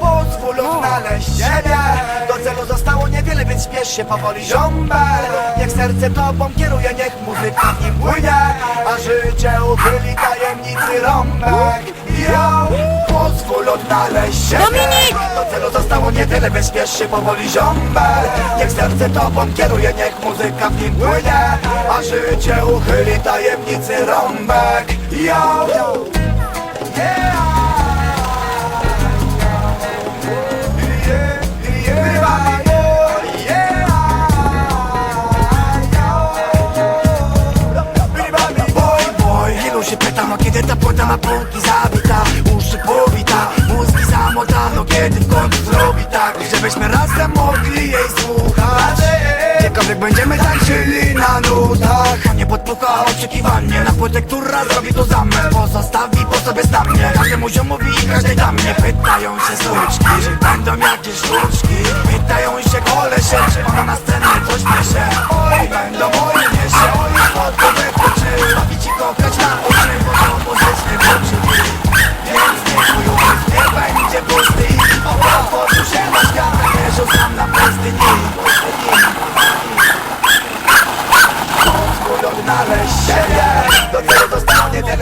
Pozwól odnaleźć siebie Do celu zostało niewiele, więc śpiesz się powoli Ziombel, niech serce tobą kieruje Niech muzyka w nim płynie A życie uchyli tajemnicy rąbek odnaleźć siebie Dominik! Do celu zostało niewiele, więc śpiesz się powoli ziombel Niech serce tobą kieruje, niech muzyka w nim płynie A życie uchyli tajemnicy rąbek. Yo, yeah się pyta, no kiedy ta płyta ma półki Żebyśmy razem mogli jej słuchać. Gdziekolwiek będziemy tańczyli na nutach. Nie podpucha oczekiwanie Na płytę, która zrobi to za mnie. Pozostawi po sobie znamie Każdemu ziomowi i każdej damie. Pytają się suczki, czy będą jakieś sztuczki? Pytają się kolesie, ona na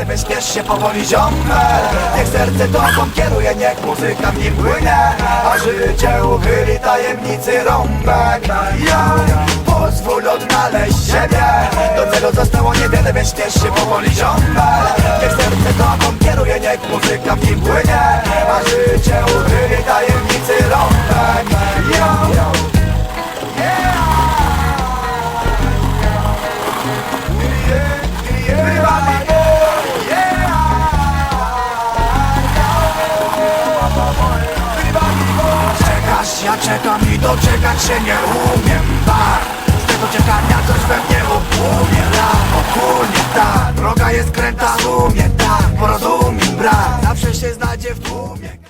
zostało niewiele, weź śpiesz się powoli ziommel Niech serce tobą kieruje, niech muzyka w nim płynie A życie uchyli tajemnicy rąbek. Yo, pozwól odnaleźć siebie. Do celu zostało niewiele, więc śpiesz się powoli ziommel Niech serce tobą kieruje, niech muzyka w nim płynie A życie uchyli ja czekam i doczekać się nie umiem Bar, z tego czekania coś we mnie upłynie. Lam, ogólnie tak, droga jest kręta, umie tak. Porozumiem brak, zawsze się znajdzie w tłumie